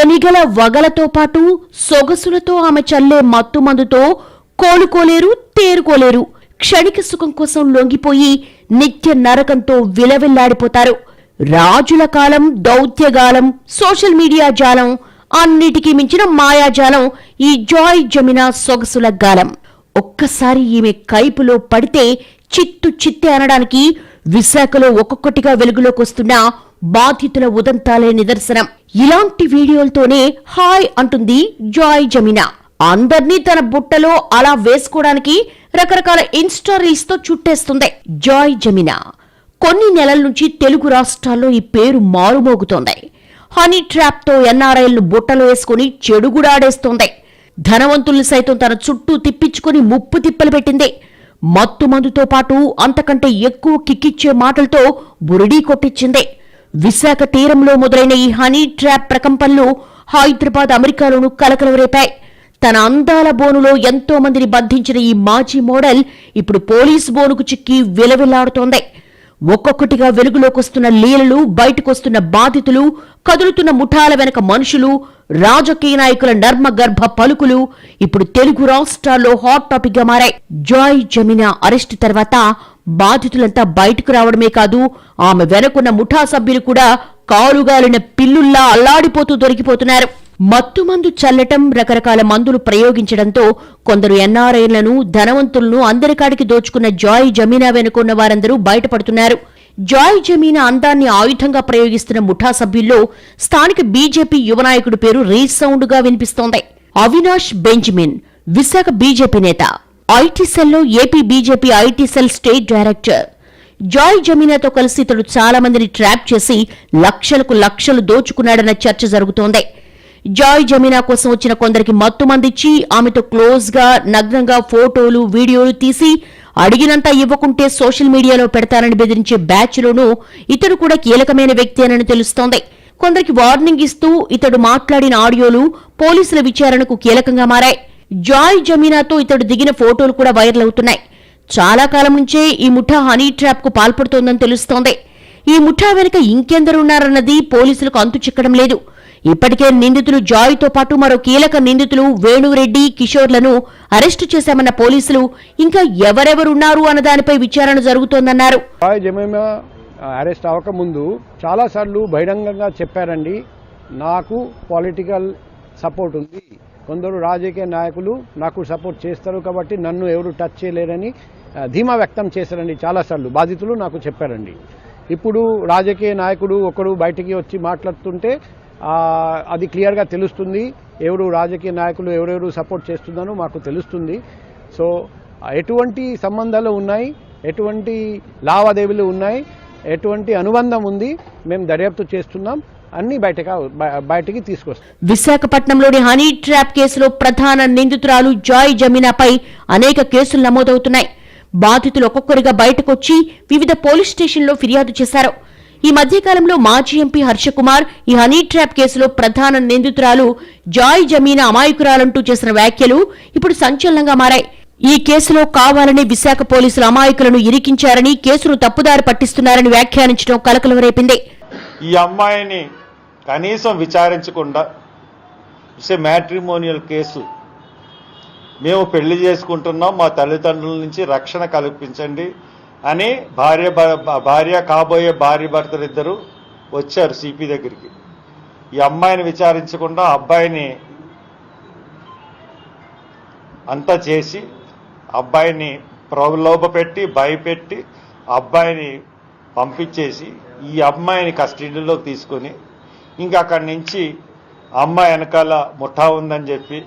ఎనిగల వగలతో పాటు సొగసులతో ఆమె చల్లే మత్తుమందుతో కోలుకోలేరు తేరుకోలేరు. క్షణిక సుఖం కోసం లొంగిపోయి నిత్య నరకంతో విలవిల్లాడిపోతారు. రాజుల కాలం దౌత్యగాలం సోషల్ మీడియా జాలం అన్నిటికీ మించిన మాయాజాలం ఈ జాయ్ జమినా సొగసుల గాలం. ఒక్కసారి ఈమె కైపులో పడితే చిత్తు చిత్తే అనడానికి విశాఖలో ఒక్కొక్కటిగా వెలుగులోకి వస్తున్న బాధితుల ఉదంతాలే నిదర్శనం. ఇలాంటి వీడియోలతోనే హాయ్ అంటుంది జాయ్ జమినా. అందర్నీ తన బుట్టలో అలా వేసుకోవడానికి రకరకాల ఇన్స్టా రీల్స్తో చుట్టేస్తుంది జాయ్ జమినా. కొన్ని నెలల నుంచి తెలుగు రాష్ట్రాల్లో ఈ పేరు మారుమోగుతోంది. హనీ ట్రాప్తో ఎన్ఆర్ఐలను బుట్టలో వేసుకుని చెడుగుడాడేస్తోంది ధనవంతుల్ని సైతం తన చుట్టూ తిప్పించుకుని ముప్పు తిప్పలు పెట్టింది. మత్తు మందుతో పాటు అంతకంటే ఎక్కువ కిక్కిచ్చే మాటలతో బురిడీ కొట్టించింది. విశాఖ తీరంలో మొదలైన ఈ హనీ ట్రాప్ ప్రకంపనలు హైదరాబాద్ అమెరికాలోనూ కలకలం రేపాయి తన అందాల బోనులో ఎంతో మందిని బంధించిన ఈ మాజీ మోడల్ ఇప్పుడు పోలీస్ బోనుకు చిక్కి విలవిల్లాడుతోంది ఒక్కొక్కటిగా వెలుగులోకి వస్తున్న లీలలు బయటకొస్తున్న బాధితులు కదులుతున్న ముఠాల వెనక మనుషులు రాజకీయ నాయకుల నర్మగర్భ పలుకులు ఇప్పుడు తెలుగు రాష్ట్రాల్లో హాట్ టాపిక్గా మారాయి. జాయ్ జమీనా అరెస్టు తర్వాత బాధితులంతా బయటకు రావడమే కాదు ఆమె వెనకున్న ముఠా సభ్యులు కూడా కాలుగాలిన పిల్లుల్లా అల్లాడిపోతూ దొరికిపోతున్నారు. మత్తుమందు చల్లటం రకరకాల మందులు ప్రయోగించడంతో కొందరు ఎన్ఆర్ఐలను ధనవంతులను అందరికాడికి దోచుకున్న జాయ్ జమీనా వెనుకున్న వారందరూ బయటపడుతున్నారు. జాయ్ జమీనా అందాన్ని ఆయుధంగా ప్రయోగిస్తున్న ముఠా సభ్యుల్లో స్థానిక బీజేపీ యువనాయకుడి పేరు రీసౌండ్గా వినిపిస్తోంది. అవినాష్ బెంజమిన్ విశాఖ బీజేపీ నేత. ఐటీ సెల్లో AP BJP IT cell state director. Joy జమీనాతో కలిసి ఇతడు చాలా మందిని ట్రాప్ చేసి లక్షలకు లక్షలు దోచుకున్నాడన్న చర్చ జరుగుతోంది. జాయ్ జమీనా కోసం వచ్చిన కొందరికి మత్తు మందిచ్చి ఆమెతో క్లోజ్గా నగ్నంగా ఫోటోలు వీడియోలు తీసి అడిగినంత ఇవ్వకుంటే సోషల్ మీడియాలో పెడతానని బెదిరించే బ్యాచ్ లోనూ ఇతడు కూడా కీలకమైన వ్యక్తి అనని తెలుస్తోంది. కొందరికి వార్నింగ్ ఇస్తూ ఇతడు మాట్లాడిన ఆడియోలు పోలీసుల విచారణకు కీలకంగా మారాయి. జాయ్ జమీనాతో ఇతడు దిగిన ఫోటోలు కూడా వైరల్ అవుతున్నాయి. చాలా కాలం నుంచే ఈ ముఠా హనీ ట్రాప్కు పాల్పడుతోందని తెలుస్తోంది. ఈ ముఠా వెనుక ఇంకెందరున్నారన్నది పోలీసులకు అంతు చిక్కడం లేదు. ఇప్పటికే నిందితులు జాయ్తో పాటు మరో కీలక నిందితులు వేణురెడ్డి కిషోర్లను అరెస్టు చేశామన్న పోలీసులు ఇంకా ఎవరెవరున్నారు అన్న దానిపై విచారణ జరుగుతోందన్నారు. అరెస్ట్ అవ్వకముందు చాలాసార్లు బహిరంగంగా చెప్పారండి. నాకు పొలిటికల్ సపోర్ట్ ఉంది. కొందరు రాజకీయ నాయకులు నాకు సపోర్ట్ చేస్తారు కాబట్టి నన్ను ఎవరు టచ్ చేయలేరని ధీమా వ్యక్తం చేశారండి చాలాసార్లు. బాధితులు నాకు చెప్పారండి. ఇప్పుడు రాజకీయ నాయకుడు ఒకడు బయటికి వచ్చి మాట్లాడుతుంటే అది క్లియర్గా తెలుస్తుంది. ఎవరు రాజకీయ నాయకులు ఎవరెవరు సపోర్ట్ చేస్తున్నారో మాకు తెలుస్తుంది. సో ఎటువంటి సంబంధాలు ఉన్నాయి? ఎటువంటి లావాదేవీలు ఉన్నాయి? ఎటువంటి అనుబంధం ఉంది? మేము దర్యాప్తు చేస్తున్నాం. అన్ని బయటగా బయటికి తీసుకొస్తాం విశాఖపట్నంలోని హనీ ట్రాప్ కేసులో ప్రధాన నిందితురాలు జాయ్ జమీనాపై అనేక కేసులు నమోదవుతున్నాయి. బాధితులు ఒక్కొక్కరిగా బయటకొచ్చి వివిధ పోలీస్ స్టేషన్లో ఫిర్యాదు చేశారు. ఈ మధ్యకాలంలో మాజీ ఎంపీ హర్షకుమార్ ఈ హనీ ట్రాప్ కేసులో ప్రధాన నిందితురాలు జాయ్ జమీనా అమాయకురాలంటూ చేసిన వ్యాఖ్యలు ఇప్పుడు సంచలనంగా మారాయి. ఈ కేసులో కావాలని విశాఖ పోలీసులు అమాయకులను ఇరికించారని కేసును తప్పుదారి పట్టిస్తున్నారని వ్యాఖ్యానించడం కలకలం రేపింది. ఈ అమ్మాయిని కనీసం విచారించకుండా ఇట్స్ ఏ మ్యాట్రిమోనియల్ కేసు. మేము పెళ్ళి చేసుకుంటున్నాం మా తల్లిదండ్రుల నుంచి రక్షణ కల్పించండి అని భార్య భ- భార్య కాబోయే భార్య భర్తలు వచ్చారు సిపి దగ్గరికి. ఈ అమ్మాయిని విచారించకుండా అబ్బాయిని అంతా చేసి అబ్బాయిని ప్రలోభ పెట్టి భయపెట్టి అబ్బాయిని పంపించేసి ఈ అమ్మాయిని కస్టడీలోకి తీసుకొని ఇంకా అక్కడి నుంచి అమ్మాయి వెనకాల ముఠా ఉందని చెప్పి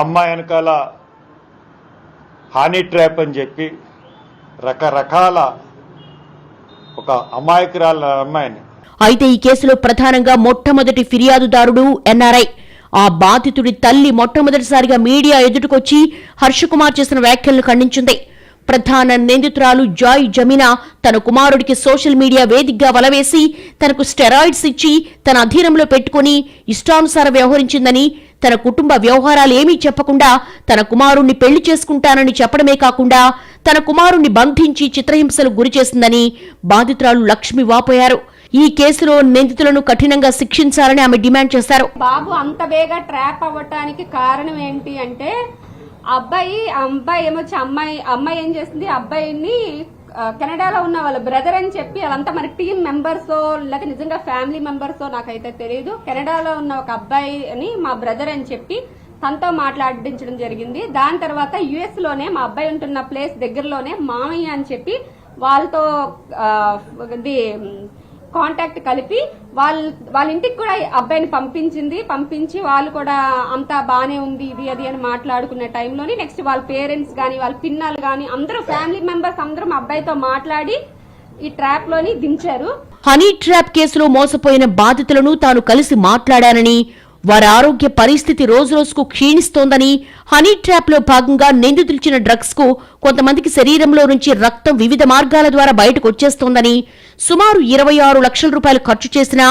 అమ్మాయి వెనకాల హానీ ట్రాప్ అని చెప్పి రకరకాల ఒక అమాయకురాల అమ్మాయిని. అయితే ఈ కేసులో ప్రధానంగా మొట్టమొదటి ఫిర్యాదుదారుడు ఎన్ఆర్ఐ. ఆ బాధితుడి తల్లి మొట్టమొదటిసారిగా మీడియా ఎదుటికొచ్చి హర్షకుమార్ చేసిన వ్యాఖ్యలను ఖండించింది. ప్రధాన నిందితురాలు జాయ్ జమీనా తన కుమారుడికి సోషల్ మీడియా వేదికగా వలవేసి తనకు స్టెరాయిడ్స్ ఇచ్చి తన అధీనంలో పెట్టుకుని ఇష్టానుసారం వ్యవహరించిందని తన కుటుంబ వ్యవహారాలు ఏమీ చెప్పకుండా తన కుమారుణ్ణి పెళ్ళి చేసుకుంటానని చెప్పడమే కాకుండా తన కుమారుణ్ణి బంధించి చిత్రహింసలకు గురి చేసిందని బాధితురాలు లక్ష్మి వాపోయారు. ఈ కేసులో నిందితులను కఠినంగా శిక్షించాలని ఆమె డిమాండ్ చేశారు. బాబు అంత వేగా ట్రాప్ అవ్వటానికి కారణం ఏంటి అంటే అబ్బాయి అబ్బాయి ఏమొచ్చి అమ్మాయి అమ్మాయి ఏం చేసింది అబ్బాయిని కెనడాలో ఉన్న వాళ్ళ బ్రదర్ అని చెప్పి వాళ్ళంతా మన టీం మెంబర్స్ లేక నిజంగా ఫ్యామిలీ మెంబర్స్ నాకైతే తెలియదు కెనడాలో ఉన్న ఒక అబ్బాయి అని మా బ్రదర్ అని చెప్పి తనతో మాట్లాడించడం జరిగింది. దాని తర్వాత యుఎస్లోనే మా అబ్బాయి ఉంటున్న ప్లేస్ దగ్గరలోనే మామయ్య అని చెప్పి వాళ్ళతో ఇది కాంటాక్ట్ కలిపి వాళ్ళ వాళ్ళ ఇంటికి కూడా ఈ అబ్బాయిని పంపించింది. పంపించి వాళ్ళు కూడా అంతా బానే ఉంది ఇది అది అని మాట్లాడుకునే టైంలోని నెక్స్ట్ వాళ్ళ పేరెంట్స్ కానీ వాళ్ళ పిన్నలు కానీ అందరూ ఫ్యామిలీ మెంబర్స్ అందరూ అబ్బాయితో మాట్లాడి ఈ ట్రాప్లోని దించారు. హనీ ట్రాప్ కేసులో మోసపోయిన బాధితులను తాను కలిసి మాట్లాడానని వారి ఆరోగ్య పరిస్థితి రోజురోజుకు క్షీణిస్తోందని హనీ ట్రాప్లో భాగంగా నిందితులిచ్చిన డ్రగ్స్కు కొంతమందికి శరీరంలో నుంచి రక్తం వివిధ మార్గాల ద్వారా బయటకు వచ్చేస్తోందని సుమారు ఇరవై ఆరు లక్షల రూపాయలు ఖర్చు చేసినా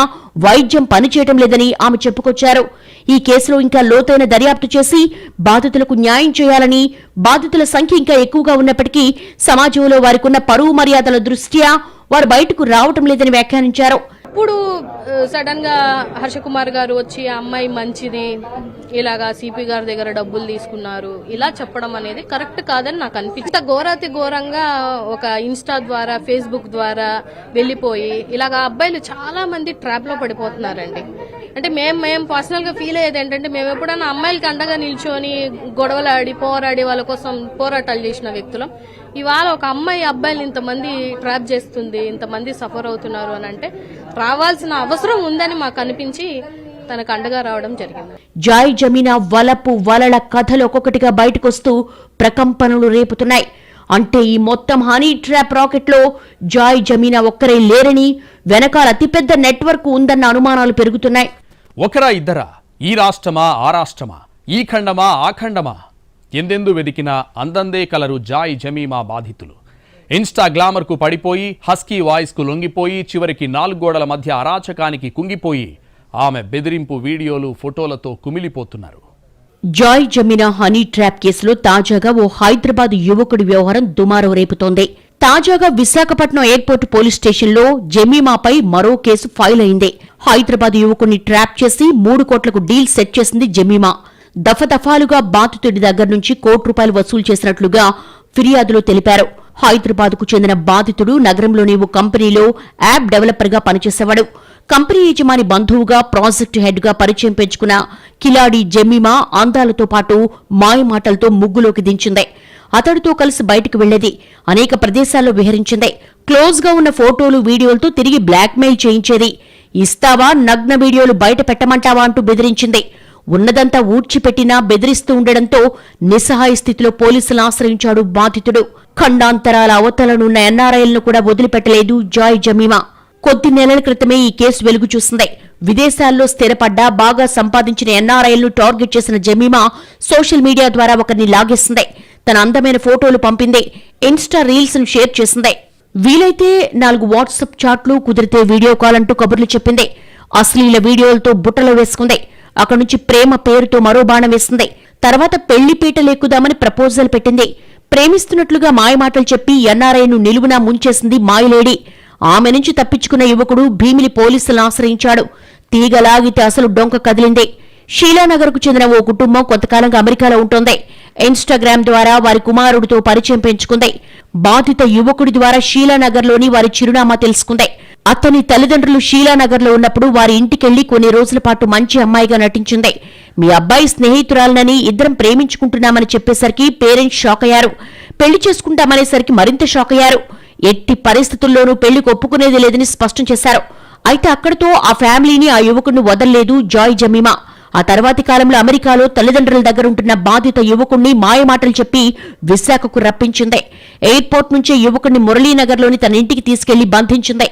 వైద్యం పనిచేయటం లేదని ఆమె చెప్పుకొచ్చారు. ఈ కేసులో ఇంకా లోతైన దర్యాప్తు చేసి బాధితులకు న్యాయం చేయాలని బాధితుల సంఖ్య ఇంకా ఎక్కువగా ఉన్నప్పటికీ సమాజంలో వారికున్న పరువు మర్యాదల దృష్ట్యా వారు బయటకు రావటం లేదని వ్యాఖ్యానించారు. అప్పుడు సడన్గా హర్షకుమార్ గారు వచ్చి ఆ అమ్మాయి మంచిది ఇలాగా సిపి గారి దగ్గర డబ్బులు తీసుకున్నారు ఇలా చెప్పడం అనేది కరెక్ట్ కాదని నాకు అనిపించింది. ఘోరాతి ఘోరంగా ఒక ఇన్స్టా ద్వారా ఫేస్బుక్ ద్వారా వెళ్ళిపోయి ఇలాగా అబ్బాయిలు చాలా మంది ట్రాప్లో పడిపోతున్నారండి. అంటే మేము మేము పర్సనల్గా ఫీల్ అయ్యేది ఏంటంటే మేము ఎప్పుడైనా అమ్మాయిలకి అండగా నిల్చొని గొడవలాడి పోరాడి వాళ్ళ కోసం పోరాటాలు చేసిన వ్యక్తులం. ఇవాళ ఒక అమ్మాయి అబ్బాయిలు ఇంతమంది ట్రాప్ చేస్తుంది ఇంతమంది సఫర్ అవుతున్నారు అని అంటే రావాల్సిన అవసరం ఉందని మాకు అనిపించి తనకు అండగా రావడం జరిగింది. జాయ్ జమీనా వలపు వలల కథలు ఒక్కొక్కటిగా బయటకొస్తూ ప్రకంపనలు రేపుతున్నాయి. అంటే ఈ మొత్తం హనీ ట్రాప్ రాకెట్లో జాయ్ జమీనా ఒక్కరే లేరని వెనకాల అతిపెద్ద నెట్వర్క్ ఉందన్న అనుమానాలు పెరుగుతున్నాయి. ఒకరా ఇద్దరా? ఈ రాష్ట్రమా ఆ రాష్ట్రమా? ఈ ఖండమా ఆ ఖండమా? ఎందెందు వెదికినా అందందే కలరు జాయ్ జమీమా బాధితులు. ఇన్స్టా గ్లామర్కు పడిపోయి హస్కీ వాయిస్కు లొంగిపోయి చివరికి నాలుగు గోడల మధ్య అరాచకానికి కుంగిపోయి ఆమె బెదిరింపు వీడియోలు ఫోటోలతో కుమిలిపోతున్నారు. జాయ్ జమీనా హనీ ట్రాప్ కేసులో తాజాగా ఓ హైదరాబాద్ యువకుడి వ్యవహారం దుమారం రేపుతోంది. తాజాగా విశాఖపట్నం ఎయిర్పోర్ట్ పోలీస్ స్టేషన్లో జమీమాపై మరో కేసు ఫైల్ అయింది. హైదరాబాద్ యువకుడిని ట్రాప్ చేసి మూడు కోట్లకు డీల్ సెట్ చేసింది జమీమా. దఫదఫాలుగా బాధితుడి దగ్గర నుంచి కోటి రూపాయలు వసూలు చేసినట్లుగా ఫిర్యాదులో తెలిపారు. హైదరాబాద్కు చెందిన బాధితుడు నగరంలోని ఓ కంపెనీలో యాప్ డెవలపర్గా పనిచేసేవాడు. కంపెనీ యజమాని బంధువుగా ప్రాజెక్టు హెడ్గా పరిచయం పెంచుకున్న కిలాడి జమీమా అందాలతో పాటు మాయమాటలతో ముగ్గులోకి దించింది. అతడితో కలిసి బయటకు వెళ్ళేది అనేక ప్రదేశాల్లో విహరించింది. క్లోజ్గా ఉన్న ఫోటోలు వీడియోలతో తిరిగి బ్లాక్మెయిల్ చేయించేది. ఇస్తావా నగ్న వీడియోలు బయట పెట్టమంటావా అంటూ బెదిరించింది. ఉన్నదంతా ఊడ్చిపెట్టినా బెదిరిస్తూ ఉండడంతో నిస్సహాయ స్థితిలో పోలీసులను ఆశ్రయించాడు బాధితుడు. ఖండాంతరాల అవతలనున్న ఎన్ఆర్ఐలను కూడా వదిలిపెట్టలేదు జాయ్ జమీమా. కొద్ది నెలల క్రితమే ఈ కేసు వెలుగు చూసింది. విదేశాల్లో స్థిరపడ్డా బాగా సంపాదించిన ఎన్ఆర్ఐలను టార్గెట్ చేసిన జమీమా సోషల్ మీడియా ద్వారా ఒకరిని లాగేసింది. తన అందమైన ఫోటోలు పంపింది ఇన్స్టా రీల్స్ను షేర్ చేసింది. వీలైతే నాలుగు వాట్సాప్ చాట్లు కుదిరితే వీడియో కాల్ అంటూ కబుర్లు చెప్పింది. అశ్లీల వీడియోలతో బుట్టలో వేసుకుంది. అక్కడి నుంచి ప్రేమ పేరుతో మరో బాణం వేసింది. తర్వాత పెళ్ళి లేకుదామని ప్రపోజల్ పెట్టింది. ప్రేమిస్తున్నట్లుగా మాయమాటలు చెప్పి ఎన్ఆర్ఐను నిలువునా ముంచేసింది మాయలేడి ఆమె నుంచి తప్పించుకున్న యువకుడు భీమిలి పోలీసులను ఆశ్రయించాడు. తీగలాగితే అసలు డొంక కదిలింది. షీలానగర్కు చెందిన ఓ కుటుంబం కొంతకాలంగా అమెరికాలో ఉంటోంది. ఇన్స్టాగ్రామ్ ద్వారా వారి కుమారుడితో పరిచయం పెంచుకుంది. బాధిత యువకుడి ద్వారా షీలానగర్లోని వారి చిరునామా తెలుసుకుంది. అతని తల్లిదండ్రులు షీలానగర్లో ఉన్నప్పుడు వారి ఇంటికెళ్ళి కొన్ని రోజుల పాటు మంచి అమ్మాయిగా నటించింది. మీ అబ్బాయి స్నేహితురాలనని ఇద్దరం ప్రేమించుకుంటున్నామని చెప్పేసరికి పేరెంట్స్ షాక్ అయ్యారు. పెళ్ళి చేసుకుంటామనేసరికి మరింత షాక్ అయ్యారు. ఎట్టి పరిస్థితుల్లోనూ పెళ్ళికి ఒప్పుకునేది లేదని స్పష్టం చేశారు. అయితే అక్కడితో ఆ ఫ్యామిలీని ఆ యువకుడిని వదల్లేదు జాయ్ జమీమా. ఆ తర్వాతి కాలంలో అమెరికాలో తల్లిదండ్రుల దగ్గర ఉంటున్న బాధిత యువకుణ్ణి మాయమాటలు చెప్పి విశాఖకు రప్పించింది. ఎయిర్పోర్ట్ నుంచే యువకుణ్ణి మురళీనగర్లోని తన ఇంటికి తీసుకెళ్ళి బంధించింది.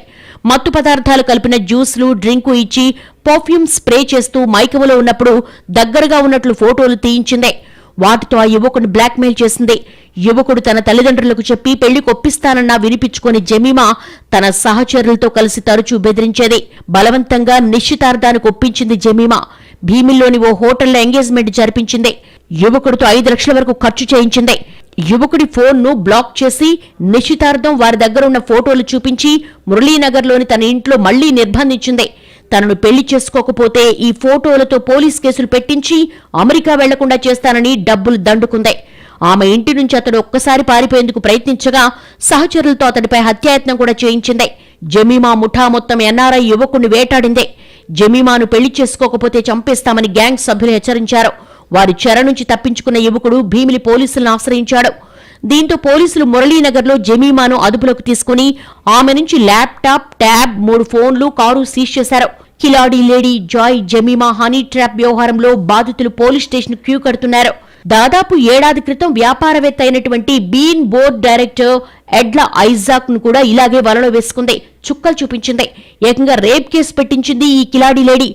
మత్తు పదార్థాలు కలిపిన జ్యూస్లు డ్రింకు ఇచ్చి పర్ఫ్యూమ్ స్ప్రే చేస్తూ మైకవలో ఉన్నప్పుడు దగ్గరగా ఉన్నట్లు ఫోటోలు తీయించింది. వాటితో ఆ యువకుని బ్లాక్మెయిల్ చేసింది. యువకుడు తన తల్లిదండ్రులకు చెప్పి పెళ్ళి కొప్పిస్తానన్నా వినిపించుకుని జమీమా తన సహచరులతో కలిసి తరచూ బెదిరించేది. బలవంతంగా నిశ్చితార్థానికి ఒప్పించింది జమీమా. భీమిల్లోని ఓ హోటల్లో ఎంగేజ్మెంట్ జరిపించింది. యువకుడితో ఐదు లక్షల వరకు ఖర్చు చేయించింది. యువకుడి ఫోన్ను బ్లాక్ చేసి నిశ్చితార్థం వారి దగ్గర ఉన్న ఫోటోలు చూపించి మురళీనగర్లోని తన ఇంట్లో మళ్ళీ నిర్బంధించింది. తనను పెళ్ళి చేసుకోకపోతే ఈ ఫోటోలతో పోలీస్ కేసులు పెట్టించి అమెరికా వెళ్ళకుండా చేస్తానని డబ్బులు దండుకుంది. ఆమె ఇంటి నుంచి అతడు ఒక్కసారి పారిపోయేందుకు ప్రయత్నించగా సహచరులతో అతడిపై హత్యాయత్నం కూడా చేయించింది. జమీమా ముఠా మొత్తం ఎన్ఆర్ఐ యువకుణ్ణి వేటాడింది. జమీమాను పెళ్ళి చేసుకోకపోతే చంపేస్తామని గ్యాంగ్ సభ్యులు హెచ్చరించారు. వారి చెర నుంచి తప్పించుకున్న యువకుడు భీమిలి పోలీసులను ఆశ్రయించాడు. దీంతో పోలీసులు మురళీనగర్లో జమీమాను అదుపులోకి తీసుకుని ఆమె నుంచి ల్యాప్టాప్ ట్యాబ్ మూడు ఫోన్లు కారు సీజ్ చేశారు. కిలాడి lady Joy Jemima honey trap వ్యవహారంలో బాధితులు పోలీస్ స్టేషన్ క్యూ కడుతున్నారు. దాదాపు ఏడాది క్రితం వ్యాపారవేత్త అయినటువంటి బీన్ బోర్డ్ డైరెక్టర్ ఎడ్ల ఐజాక్ను కూడా ఇలాగే వలలో వేసుకుంది. చుక్కలు చూపించింది. ఏకంగా రేప్ కేసు పెట్టించింది ఈ కిలాడి లేడీ.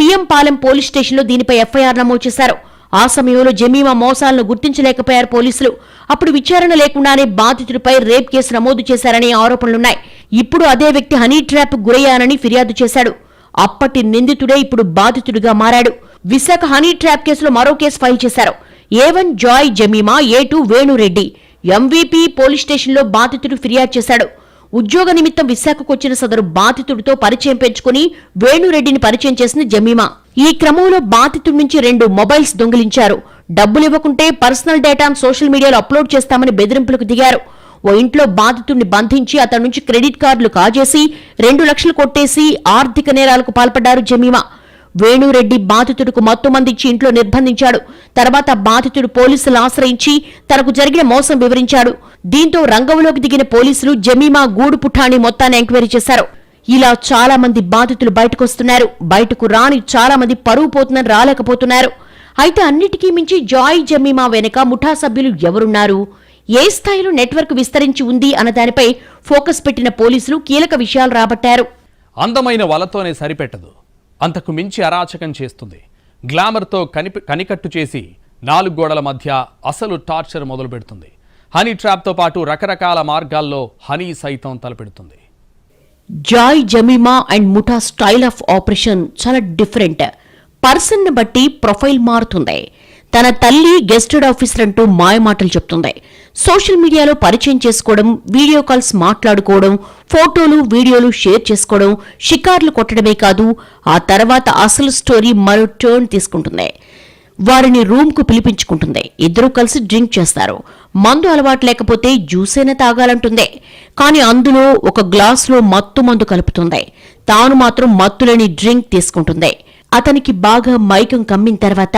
పిఎం పాలెం పోలీస్ స్టేషన్లో దీనిపై ఎఫ్ఐఆర్ నమోదు చేశారు. ఆ సమయంలో జమీమా మోసాలను గుర్తించలేకపోయారు పోలీసులు. అప్పుడు విచారణ లేకుండానే బాధితుడిపై రేప్ కేసు నమోదు చేశారనే ఆరోపణలున్నాయి. ఇప్పుడు అదే వ్యక్తి హనీ ట్రాప్ గురయ్యానని ఫిర్యాదు చేశాడు. అప్పటి నిందితుడే ఇప్పుడు బాధితుడిగా మారాడు. విశాఖ హనీ ట్రాప్ కేసులో మరో కేసు ఫైల్ చేశారు. A one Joy Jemima A two Venu Reddy MVP police స్టేషన్లో బాధితుడు ఫిర్యాదు చేశాడు. ఉద్యోగ నిమిత్తం విశాఖకు వచ్చిన సదరు బాధితుడితో పరిచయం పెంచుకుని వేణురెడ్డిని పరిచయం చేసింది జమీమా. ఈ క్రమంలో బాధితుడి నుంచి రెండు మొబైల్స్ దొంగిలించారు. డబ్బులు ఇవ్వకుంటే పర్సనల్ డేటాను సోషల్ మీడియాలో అప్లోడ్ చేస్తామని బెదిరింపులకు దిగారు. ఓ ఇంట్లో బాధితుడిని బంధించి అతని నుంచి క్రెడిట్ కార్డులు కాజేసి రెండు లక్షలు కొట్టేసి ఆర్థిక నేరాలకు పాల్పడ్డారు జమీమా. వేణురెడ్డి బాధితుడికి మత్తు మందించి ఇంట్లో నిర్బంధించాడు. తర్వాత బాధితుడు పోలీసులు ఆశ్రయించి తనకు జరిగిన మోసం వివరించాడు. దీంతో రంగంలోకి దిగిన పోలీసులు జమీమా గూడు పుఠాని మొత్తాన్ని ఎంక్వైరీ చేశారు. ఇలా చాలా మంది బాధితులు బయటకొస్తున్నారు బయటకు రాని చాలా మంది పరువు పోతున్నారు రాలేకపోతున్నారు. అయితే అన్నిటికీ మించి జాయ్ జమీమా వెనుక ముఠా సభ్యులు ఎవరున్నారు? ఏ స్థాయిలో నెట్వర్క్ విస్తరించి ఉంది అన్న దానిపై ఫోకస్ పెట్టిన పోలీసులు కీలక విషయాలు రాబట్టారు. అందమైన వలతోనే సరిపెట్టదు. అంతకు మించి అరాచకం చేస్తుంది. గ్లామర్తో కని కనికట్టు చేసి నాలుగు గోడల మధ్య అసలు టార్చర్ మొదలు పెడుతుంది హనీ ట్రాప్తో పాటు రకరకాల మార్గాల్లో హనీ సైతం తలపెడుతుంది. జాయ్ జమీమా అండ్ ముఠా స్టైల్ ఆఫ్ ఆపరేషన్ చాలా డిఫరెంట్. పర్సన్ని బట్టి ప్రొఫైల్ మారుతుంది. తన తల్లి గెస్టెడ్ ఆఫీసర్ అంటూ మాయమాటలు చెప్తుంది. సోషల్ మీడియాలో పరిచయం చేసుకోవడం వీడియో కాల్స్ మాట్లాడుకోవడం ఫోటోలు వీడియోలు షేర్ చేసుకోవడం షికార్లు కొట్టడమే కాదు ఆ తర్వాత అసలు స్టోరీ మరో టర్న్ తీసుకుంటుంది. వారిని రూమ్కు పిలిపించుకుంటుంది. ఇద్దరూ కలిసి డ్రింక్ చేస్తారు. మందు అలవాటు లేకపోతే జ్యూసైనా తాగాలంటుంది. కానీ అందులో ఒక గ్లాసులో మత్తు మందు కలుపుతుంది. తాను మాత్రం మత్తులేని డ్రింక్ తీసుకుంటుంది. అతనికి బాగా మైకం కమ్మిన తర్వాత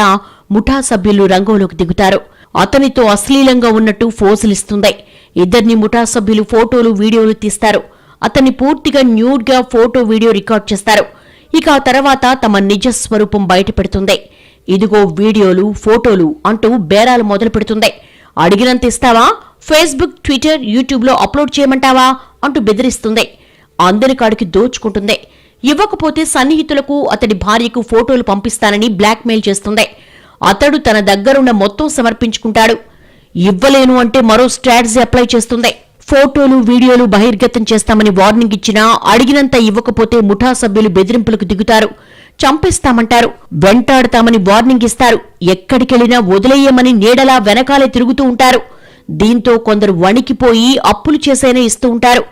ముఠా సభ్యులు రంగంలోకి దిగుతారు. అతనితో అశ్లీలంగా ఉన్నట్టు ఫోజులిస్తుంది ఇద్దరిని ముఠా సభ్యులు ఫోటోలు వీడియోలు తీస్తారు. అతన్ని పూర్తిగా న్యూడ్గా ఫోటో వీడియో రికార్డ్ చేస్తారు. ఇక ఆ తర్వాత తమ నిజ స్వరూపం బయటపెడుతుంది. ఇదిగో వీడియోలు ఫోటోలు అంటూ బేరాలు మొదలు పెడుతుంది అడిగినంత ఇస్తావా? ఫేస్బుక్ ట్విట్టర్ యూట్యూబ్లో అప్లోడ్ చేయమంటావా? అంటూ బెదిరిస్తుంది అందరి కాడికి దోచుకుంటుంది ఇవ్వకపోతే సన్నిహితులకు అతడి భార్యకు ఫోటోలు పంపిస్తానని బ్లాక్మెయిల్ చేస్తుంది అతడు తన దగ్గరున్న మొత్తం సమర్పించుకుంటాడు. ఇవ్వలేను అంటే మరో స్ట్రాటజీ అప్లై చేస్తుంది ఫోటోలు వీడియోలు బహిర్గతం చేస్తామని వార్నింగ్ ఇచ్చినా అడిగినంత ఇవ్వకపోతే ముఠా సభ్యులు బెదిరింపులకు దిగుతారు. చంపేస్తామంటారు. వెంటాడతామని వార్నింగ్ ఇస్తారు. ఎక్కడికెళ్ళినా వదిలేయమని నీడలా వెనకాలే తిరుగుతూ ఉంటారు. దీంతో కొందరు వణికిపోయి అప్పులు చేసైనా ఇస్తూ ఉంటారు.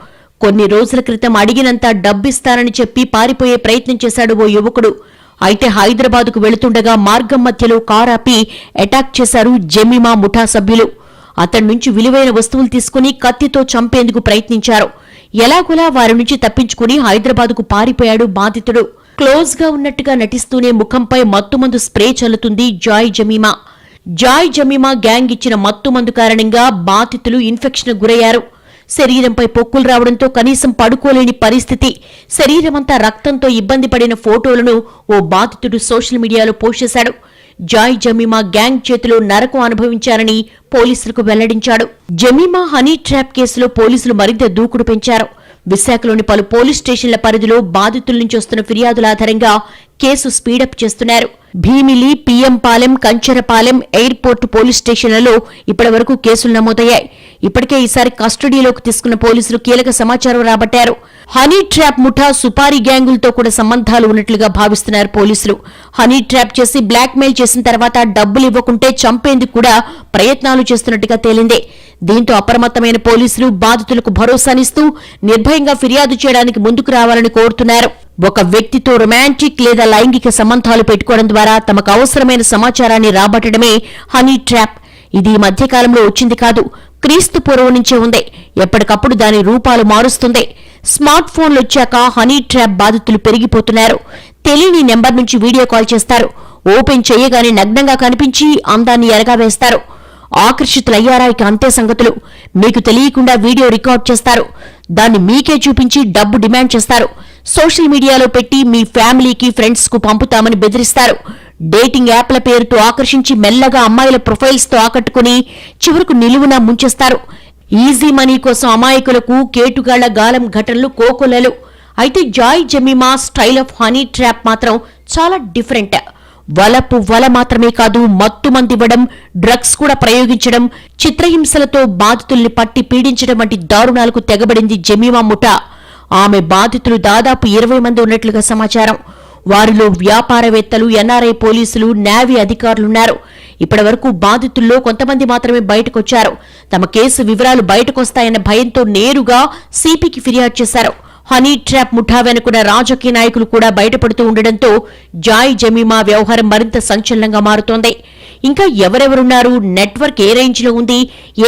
కొన్ని రోజుల క్రితం అడిగినంత డబ్బిస్తానని చెప్పి పారిపోయే ప్రయత్నం చేశాడు ఓ యువకుడు. అయితే హైదరాబాదుకు వెళుతుండగా మార్గం మధ్యలో కారాపి అటాక్ చేశారు జమీమా ముఠా సభ్యులు. అతడి నుంచి విలువైన వస్తువులు తీసుకుని కత్తితో చంపేందుకు ప్రయత్నించారు. ఎలాగోలా వారి నుంచి తప్పించుకుని హైదరాబాదుకు పారిపోయాడు బాధితుడు. క్లోజ్గా ఉన్నట్టుగా నటిస్తూనే ముఖంపై మత్తుమందు స్ప్రే చల్లుతుంది Joy Jemimah. Joy Jemimah gang ఇచ్చిన మత్తుమందు కారణంగా బాధితులు ఇన్ఫెక్షన్ గురయ్యారు. శరీరంపై పొక్కులు రావడంతో కనీసం పడుకోలేని పరిస్థితి. శరీరమంతా రక్తంతో ఇబ్బంది పడిన ఫోటోలను ఓ బాధితుడు సోషల్ మీడియాలో పోస్ట్ చేశాడు. జాయ్ జమీమా గ్యాంగ్ చేతిలో నరకం అనుభవించారని పోలీసులకు వెల్లడించాడు. జమీమా హనీ ట్రాప్ కేసులో పోలీసులు మరింత దూకుడు పెంచారు. విశాఖలోని పలు పోలీస్ స్టేషన్ల పరిధిలో బాధితుల నుంచి వస్తున్న ఫిర్యాదుల ఆధారంగా కేసు స్పీడప్ చేస్తున్నారు. Bheemili PM Palem Kancharapalem airport police స్టేషన్లలో ఇప్పటి వరకు కేసులు నమోదయ్యాయి. ఇప్పటికే ఈసారి కస్టడీలోకి తీసుకున్న పోలీసులు కీలక సమాచారం రాబట్టారు. హనీ ట్రాప్ ముఠా సుపారీ గ్యాంగులతో కూడా సంబంధాలు ఉన్నట్లుగా భావిస్తున్నారు పోలీసులు. హనీ ట్రాప్ చేసి బ్లాక్ మెయిల్ చేసిన తర్వాత డబ్బులు ఇవ్వకుంటే చంపేందుకు కూడా ప్రయత్నాలు చేస్తున్నట్టుగా తేలింది. దీంతో అప్రమత్తమైన పోలీసులు బాధితులకు భరోసానిస్తూ నిర్భయంగా ఫిర్యాదు చేయడానికి ముందుకు రావాలని కోరుతున్నారు. ఒక వ్యక్తితో రొమాంటిక్ లేదా లైంగిక సంబంధాలు పెట్టుకోవడం ద్వారా తమకు అవసరమైన సమాచారాన్ని రాబట్టడమే హనీ ట్రాప్. ఇది ఈ మధ్యకాలంలో వచ్చింది కాదు క్రీస్తు పూర్వం నుంచే ఉంది. ఎప్పటికప్పుడు దాని రూపాలు మారుస్తుంది స్మార్ట్ ఫోన్లు వచ్చాక హనీ ట్రాప్ బాధితులు పెరిగిపోతున్నారు. తెలియని నెంబర్ నుంచి వీడియో కాల్ చేస్తారు. ఓపెన్ చేయగానే నగ్నంగా కనిపించి అందాన్ని ఎరగావేస్తారు. ఆకర్షితులయ్యారా ఇక అంతే సంగతులు. మీకు తెలియకుండా వీడియో రికార్డ్ చేస్తారు. దాన్ని మీకే చూపించి డబ్బు డిమాండ్ చేస్తారు. సోషల్ మీడియాలో పెట్టి మీ ఫ్యామిలీకి ఫ్రెండ్స్కు పంపుతామని బెదిరిస్తారు. డేటింగ్ యాప్ల పేరుతో ఆకర్షించి మెల్లగా అమ్మాయిల ప్రొఫైల్స్తో ఆకట్టుకుని చివరకు నిలువున ముంచేస్తారు. ఈజీ మనీ కోసం అమాయకులకు కేటుగాళ్ళ గాలం ఘటనలు కోకొలలు అయితే Joy Jemima style of honey trap మాత్రం చాలా డిఫరెంట్. వలపు వల మాత్రమే కాదు మత్తు మందివ్వడం డ్రగ్స్ కూడా ప్రయోగించడం చిత్రహింసలతో బాధితుల్ని పట్టి పీడించడం వంటి దారుణాలకు తెగబడింది జమీమా ముఠా. ఆమె బాధితులు దాదాపు ఇరవై మంది ఉన్నట్లుగా సమాచారం. వారిలో వ్యాపారవేత్తలు ఎన్ఆర్ఐ పోలీసులు నేవీ అధికారులున్నారు. ఇప్పటివరకు బాధితుల్లో కొంతమంది మాత్రమే బయటకొచ్చారు. తమ కేసు వివరాలు బయటకొస్తాయన్న భయంతో నేరుగా సిపికి ఫిర్యాదు చేశారు. హనీ ట్రాప్ ముఠా వెనుకున్న రాజకీయ నాయకులు కూడా బయటపడుతూ ఉండడంతో జాయ్ జమీమా వ్యవహారం మరింత సంచలనంగా మారుతోంది. ఇంకా ఎవరెవరున్నారు? నెట్వర్క్ ఏ రేంజ్లో ఉంది?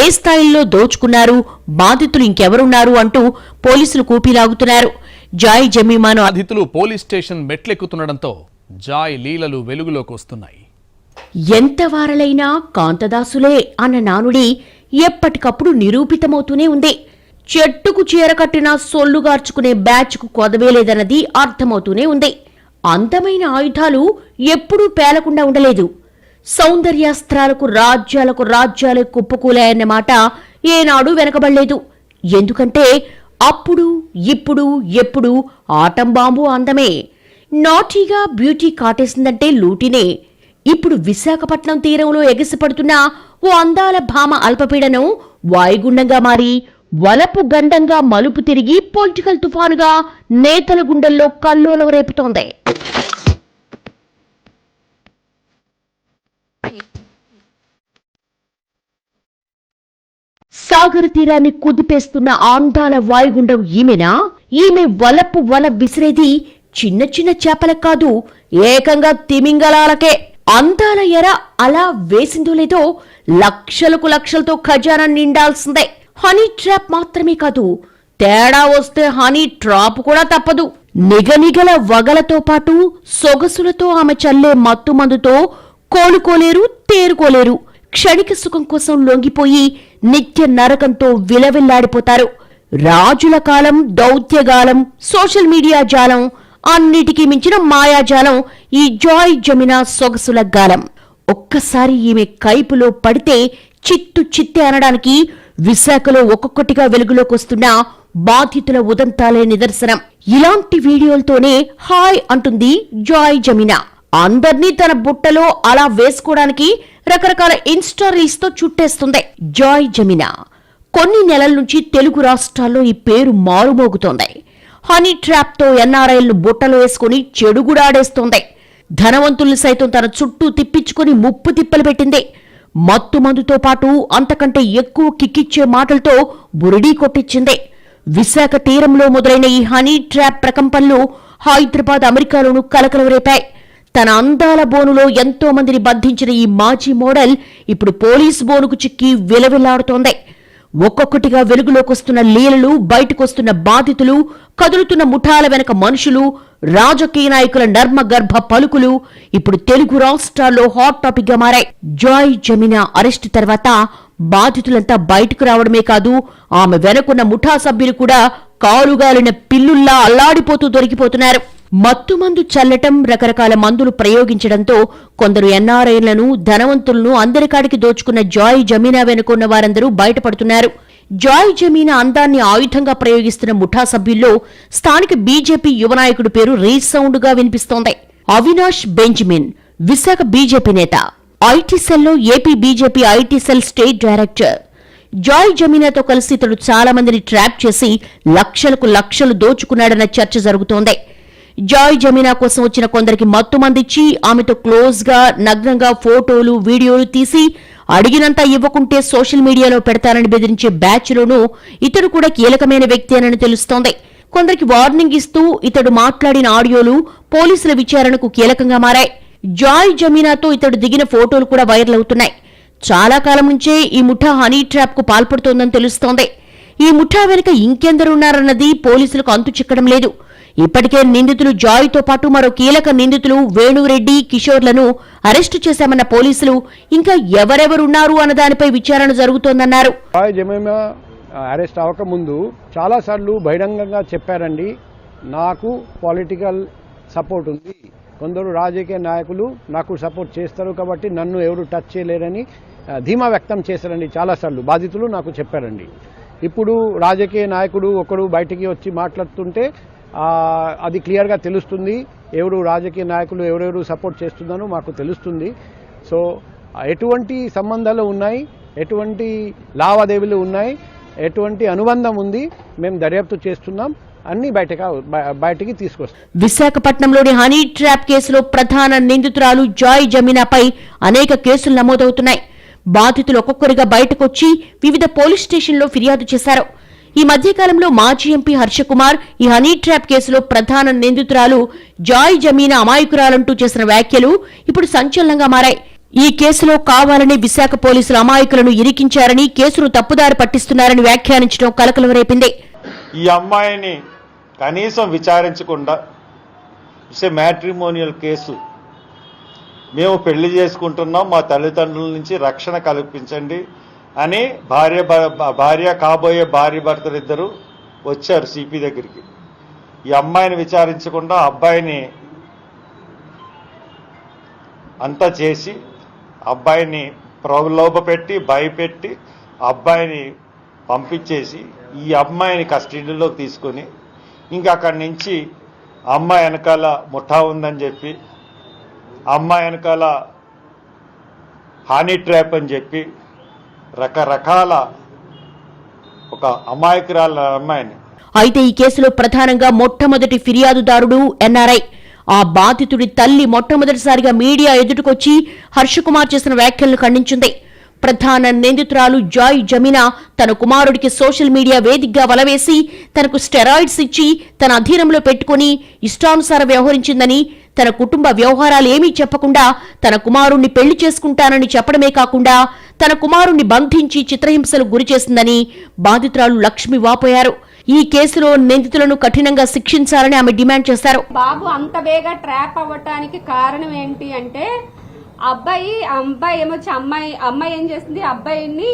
ఏ స్థాయిల్లో దోచుకున్నారు? బాధితులు ఇంకెవరున్నారు అంటూ పోలీసులు కూపీలాగుతున్నారు జాయ్ జమీమాను బాధితులు పోలీస్ స్టేషన్ మెట్లెక్కుతుండడంతో జాయ్ లీలలు వెలుగులోకి వస్తున్నాయి. ఎంత వారలైనా కాంతదాసులే అన్న నానుడి ఎప్పటికప్పుడు నిరూపితమవుతూనే ఉంది. చెట్టుకు చీర కట్టిన సొల్లుగార్చుకునే బ్యాచ్కు కొదవేలేదన్నది అర్థమవుతూనే ఉంది. అందమైన ఆయుధాలు ఎప్పుడూ పేలకుండా ఉండలేదు. సౌందర్యాస్త్రాలకు రాజ్యాలకు రాజ్యాలే కుప్పకూలాయన్న మాట ఏనాడు వెనకబడలేదు. ఎందుకంటే అప్పుడు ఇప్పుడు ఎప్పుడు ఆటం బాంబు అందమే. నాటీగా బ్యూటీ కాటేసిందంటే లూటినే. ఇప్పుడు విశాఖపట్నం తీరంలో ఎగసిపడుతున్న ఓ అందాల భామ అల్పపీడనం వాయుగుండంగా మారి వలపు గండంగా మలుపు తిరిగి పొలిటికల్ తుఫానుగా నేతల గుండెల్లో కల్లోలం రేపుతోంది. సాగర తీరాన్ని కుదిపేస్తున్న ఆందాల వాయుగుండం ఈమెనా? ఈమె వలపు వల విసిరేది చిన్న చిన్న చేపల కాదు ఏకంగా తిమింగలాలకే. అందాల ఎర అలా వేసిందో లేదో లక్షలకు లక్షలతో ఖజానా నిండాల్సిందే. హనీ ట్రాప్ మాత్రమే కాదు తేడా వస్తే హనీ ట్రాప్ కూడా తప్పదు. నిగనిగల వగలతో పాటు సొగసులతో ఆమె చల్లే మత్తు మందుతో కోలుకోలేరు తేరుకోలేరు. క్షణిక సుఖం కోసం లొంగిపోయి నిత్య నరకంతో విలవిల్లాడిపోతారు. రాజుల కాలం దౌత్యగాలం సోషల్ మీడియా జాలం అన్నిటికీ మించిన మాయాజాలం ఈ జాయ్ జమినా సొగసుల గాలం. ఒక్కసారి ఈమె కైపులో పడితే చిత్తు చిత్తే అనడానికి విశాఖలో ఒక్కొక్కటిగా వెలుగులోకి వస్తున్న బాధితుల ఉదంతాలే నిదర్శనం. ఇలాంటి వీడియోలతోనే హాయ్ అంటుంది జాయ్ జమినా. అందర్నీ తన బుట్టలో అలా వేసుకోవడానికి రకరకాల ఇన్స్టా రీల్స్తో చుట్టేస్తుంది. జాయ్ జమినా. కొన్ని నెలల నుంచి తెలుగు రాష్ట్రాల్లో ఈ పేరు మారుమోగుతోంది. హనీ ట్రాప్తో ఎన్ఆర్ఐలను బుట్టలో వేసుకుని చెడుగుడాడేస్తోంది. ధనవంతుల్ని సైతం తన చుట్టూ తిప్పించుకుని ముప్పు తిప్పలు పెట్టింది. మత్తు మందుతో పాటు అంతకంటే ఎక్కువ కిక్కిచ్చే మాటలతో బురిడీ కొట్టించింది. విశాఖ తీరంలో మొదలైన ఈ హనీ ట్రాప్ ప్రకంపనలు హైదరాబాద్ అమెరికాలోనూ కలకలం రేపాయి. తన అందాల బోనులో ఎంతో మందిని బంధించిన ఈ మాజీ మోడల్ ఇప్పుడు పోలీస్ బోనుకు చిక్కి విలవిలాడుతోంది. ఒక్కొక్కటిగా వెలుగులోకొస్తున్న లీలలు బయటకొస్తున్న బాధితులు కదులుతున్న ముఠాల వెనక మనుషులు రాజకీయ నాయకుల నర్మ గర్భ పలుకులు ఇప్పుడు తెలుగు రాష్ట్రాల్లో హాట్ టాపిక్గా మారాయి. జాయ్ జమినా అరెస్టు తర్వాత బాధితులంతా బయటకు రావడమే కాదు ఆమె వెనకున్న ముఠా సభ్యులు కూడా కాలుగాలిన పిల్లుల్లా అల్లాడిపోతూ దొరికిపోతున్నారు. మత్తుమందు చల్లటం రకరకాల మందులు ప్రయోగించడంతో కొందరు ఎన్ఆర్ఐలను ధనవంతులను అందరికాడికి దోచుకున్న జాయ్ జమీనా వెనుకున్న వారందరూ బయటపడుతున్నారు. జాయ్ జమీనా అందాన్ని ఆయుధంగా ప్రయోగిస్తున్న ముఠా సభ్యుల్లో స్థానిక బీజేపీ యువ నాయకుడి పేరు రీసౌండ్గా వినిపిస్తోంది. అవినాష్ బెంజమిన్ విశాఖ బీజేపీ నేత ఐటీ సెల్లో AP BJP IT cell state director. Joy జమీనాతో కలిసి ఇతడు చాలా మందిని ట్రాప్ చేసి లక్షలకు లక్షలు దోచుకున్నాడన్న చర్చ జరుగుతోంది. జాయ్ జమీనా కోసం వచ్చిన కొందరికి మత్తు మందిచ్చి ఆమెతో క్లోజ్గా నగ్నంగా ఫోటోలు వీడియోలు తీసి అడిగినంత ఇవ్వకుంటే సోషల్ మీడియాలో పెడతానని బెదిరించే బ్యాచ్ లోనూ ఇతడు కూడా కీలకమైన వ్యక్తి తెలుస్తోంది. కొందరికి వార్నింగ్ ఇస్తూ ఇతడు మాట్లాడిన ఆడియోలు పోలీసుల విచారణకు కీలకంగా మారాయి. జాయ్ జమీనాతో ఇతడు దిగిన ఫోటోలు కూడా వైరల్ అవుతున్నాయి. చాలా కాలం నుంచే ఈ ముఠా హనీ ట్రాప్కు పాల్పడుతోందని తెలుస్తోంది. ఈ ముఠా వెనుక ఇంకెందరున్నారన్నది పోలీసులకు అంతు చిక్కడం లేదు. ఇప్పటికే నిందితులు జాయ్తో పాటు మరో కీలక నిందితులు వేణురెడ్డి కిషోర్లను అరెస్టు చేశామన్న పోలీసులు ఇంకా ఎవరెవరున్నారు అన్న దానిపై విచారణ జరుగుతోందన్నారు. అరెస్ట్ అవ్వకముందు చాలాసార్లు బహిరంగంగా చెప్పారండి. నాకు పొలిటికల్ సపోర్ట్ ఉంది. కొందరు రాజకీయ నాయకులు నాకు సపోర్ట్ చేస్తారు కాబట్టి నన్ను ఎవరు టచ్ చేయలేరని ధీమా వ్యక్తం చేశారండి చాలాసార్లు. బాధితులు నాకు చెప్పారండి. ఇప్పుడు రాజకీయ నాయకుడు ఒకడు బయటికి వచ్చి మాట్లాడుతుంటే అది క్లియర్గా తెలుస్తుంది. ఎవరు రాజకీయ నాయకులు ఎవరెవరు సపోర్ట్ చేస్తున్నారో మాకు తెలుస్తుంది. సో ఎటువంటి సంబంధాలు ఉన్నాయి? ఎటువంటి లావాదేవీలు ఉన్నాయి? ఎటువంటి అనుబంధం ఉంది? మేము దర్యాప్తు చేస్తున్నాం. అన్ని బయటక బయటికి తీసుకొస్తాం. విశాఖపట్నంలోని హనీ ట్రాప్ కేసులో ప్రధాన నిందితురాలు జాయ్ జమీనాపై అనేక కేసులు నమోదవుతున్నాయి. బాధితులు ఒక్కొక్కరిగా బయటకొచ్చి వివిధ పోలీస్ స్టేషన్లో ఫిర్యాదు చేశారు. ఈ మధ్యకాలంలో మాజీ ఎంపీ హర్షకుమార్ ఈ హనీ ట్రాప్ కేసులో ప్రధాన నిందితురాలు జాయ్ జమీనా అమాయకురాలంటూ చేసిన వ్యాఖ్యలు ఇప్పుడు సంచలనంగా మారాయి. ఈ కేసులో కావాలని విశాఖ పోలీసులు అమాయకులను ఇరికించారని కేసును తప్పుదారి పట్టిస్తున్నారని వ్యాఖ్యానించడం కలకలం రేపింది. ఈ అమ్మాయిని కనీసం విచారించకుండా మ్యాట్రిమోనియల్ కేసు మేము పెళ్ళి చేసుకుంటున్నాం మా తల్లిదండ్రుల నుంచి రక్షణ కల్పించండి అని భార్య భ- భార్య కాబోయే భార్య భర్తలు ఇద్దరు వచ్చారు సిపి దగ్గరికి. ఈ అమ్మాయిని విచారించకుండా అబ్బాయిని అంతా చేసి అబ్బాయిని ప్రలోభపెట్టి భయపెట్టి అబ్బాయిని పంపించేసి ఈ అమ్మాయిని కస్టడీలోకి తీసుకొని ఇంకా అక్కడి నుంచి అమ్మాయి వెనకాల ముఠా ఉందని చెప్పి అమ్మాయి వెనకాల హానీ ట్రాప్ అని చెప్పి రకరకాల ఒక అమాయకురాల అమ్మాయిని. అయితే ఈ కేసులో ప్రధానంగా మొట్టమొదటి ఫిర్యాదుదారుడు ఎన్ఆర్ఐ. ఆ బాధితుడి తల్లి మొట్టమొదటిసారిగా మీడియా ఎదుటికొచ్చి హర్షకుమార్ చేసిన వ్యాఖ్యలను ఖండించింది. ప్రధాన నిందితురాలు జాయ్ జమీనా తన కుమారుడికి సోషల్ మీడియా వేదికగా వలవేసి తనకు స్టెరాయిడ్స్ ఇచ్చి తన అధీనంలో పెట్టుకుని ఇష్టానుసారం వ్యవహరించిందని తన కుటుంబ వ్యవహారాలు ఏమీ చెప్పకుండా తన కుమారుణ్ణి పెళ్ళి చేసుకుంటానని చెప్పడమే కాకుండా తన కుమారుణ్ణి బంధించి చిత్రహింసలు గురిచేసిందని బాధితురాలు లక్ష్మి వాపోయారు. ఈ కేసులో నిందితులను కఠినంగా శిక్షించాలని ఆమె డిమాండ్ చేశారు. బాబు అంత బేగా ట్రాప్ అవ్వటానికి కారణం ఏంటి అంటే అబ్బాయి అబ్బాయి ఏమొచ్చి అమ్మాయి అమ్మాయి ఏం చేసింది అబ్బాయిని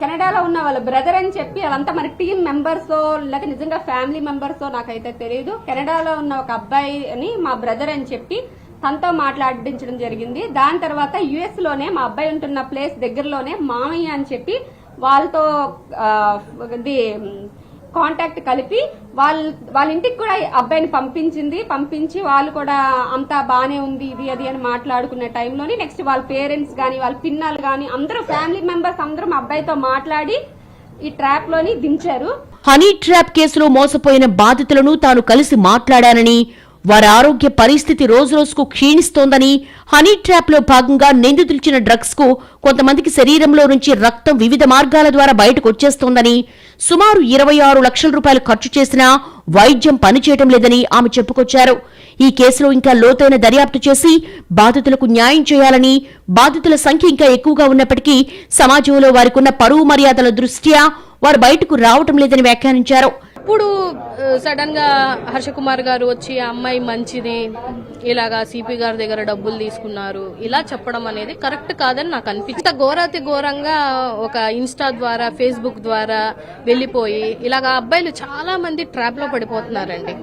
కెనడాలో ఉన్న వాళ్ళ బ్రదర్ అని చెప్పి అదంతా మన టీం మెంబర్స్ లేకపోతే నిజంగా ఫ్యామిలీ మెంబర్స్ నాకైతే తెలియదు కెనడాలో ఉన్న ఒక అబ్బాయి అని మా బ్రదర్ అని చెప్పి తనతో మాట్లాడించడం జరిగింది. దాని తర్వాత యుఎస్లోనే మా అబ్బాయి ఉంటున్న ప్లేస్ దగ్గరలోనే మామయ్య అని చెప్పి వాళ్ళతో ఇది కాంటాక్ట్ కలిపి వాళ్ళ వాళ్ళ ఇంటికి కూడా అబ్బాయిని పంపించింది. పంపించి వాళ్ళు కూడా అంతా బానే ఉంది ఇది అది అని మాట్లాడుకునే టైంలోని నెక్స్ట్ వాళ్ళ పేరెంట్స్ గాని వాళ్ళ పిన్నలు గాని అందరూ ఫ్యామిలీ మెంబర్స్ అందరూ మా అబ్బాయితో మాట్లాడి ఈ ట్రాప్లోని దించారు. హనీ ట్రాప్ కేసులో మోసపోయిన బాధితులను తాను కలిసి మాట్లాడానని వారి ఆరోగ్య పరిస్థితి రోజురోజుకు క్షీణిస్తోందని హనీ ట్రాప్లో భాగంగా నిందితులిచ్చిన డ్రగ్స్కు కొంతమందికి శరీరంలో నుంచి రక్తం వివిధ మార్గాల ద్వారా బయటకు వచ్చేస్తోందని సుమారు ఇరవై ఆరు లక్షల రూపాయలు ఖర్చు చేసినా వైద్యం పనిచేయటం లేదని ఆమె చెప్పుకొచ్చారు. ఈ కేసులో ఇంకా లోతైన దర్యాప్తు చేసి బాధితులకు న్యాయం చేయాలని బాధితుల సంఖ్య ఇంకా ఎక్కువగా ఉన్నప్పటికీ సమాజంలో వారికున్న పరువు మర్యాదల దృష్ట్యా వారు బయటకు రావటం లేదని వ్యాఖ్యానించారు. ఇప్పుడు సడన్గా హర్షకుమార్ గారు వచ్చి ఆ అమ్మాయి మంచిది ఇలాగా సిపి గారి దగ్గర డబ్బులు తీసుకున్నారు. ఇలా చెప్పడం అనేది కరెక్ట్ కాదని నాకు అనిపించింది ఇంత ఘోరాతి ఘోరంగా ఒక ఇన్స్టా ద్వారా ఫేస్బుక్ ద్వారా వెళ్ళిపోయి ఇలాగ అబ్బాయిలు చాలా మంది ట్రాప్లో పడిపోతున్నారండి.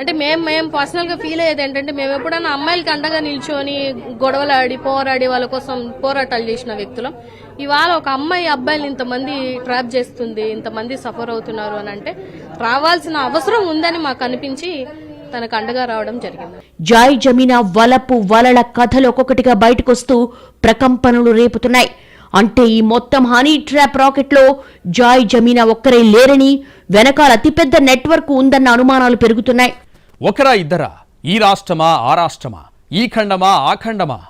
అంటే మేము మేము పర్సనల్గా ఫీల్ అయ్యేది ఏంటంటే మేము ఎప్పుడైనా అమ్మాయిలకి అండగా నిల్చొని గొడవలాడి పోరాడి వాళ్ళ కోసం పోరాటాలు చేసిన వ్యక్తులం. ఇవాళ ఒక అమ్మాయి అబ్బాయిలు ఇంతమంది ట్రాప్ చేస్తుంది ఇంతమంది సఫర్ అవుతున్నారు అని అంటే రావాల్సిన అవసరం ఉందని మాకు అనిపించి తనకు అండగా రావడం జరిగింది. జాయ్ జమీనా వలపు వలల కథలు ఒక్కొక్కటిగా బయటకొస్తూ ప్రకంపనలు రేపుతున్నాయి. అంటే ఈ మొత్తం హనీ ట్రాప్ రాకెట్లో జాయ్ జమీనా ఒక్కరే లేరని వెనకాల అతిపెద్ద నెట్వర్క్ ఉందన్న అనుమానాలు పెరుగుతున్నాయి. ఒకరా ఇద్దరా? ఈ రాష్ట్రమా ఆ రాష్ట్రమా? ఈ ఖండమా ఆ ఖండమా?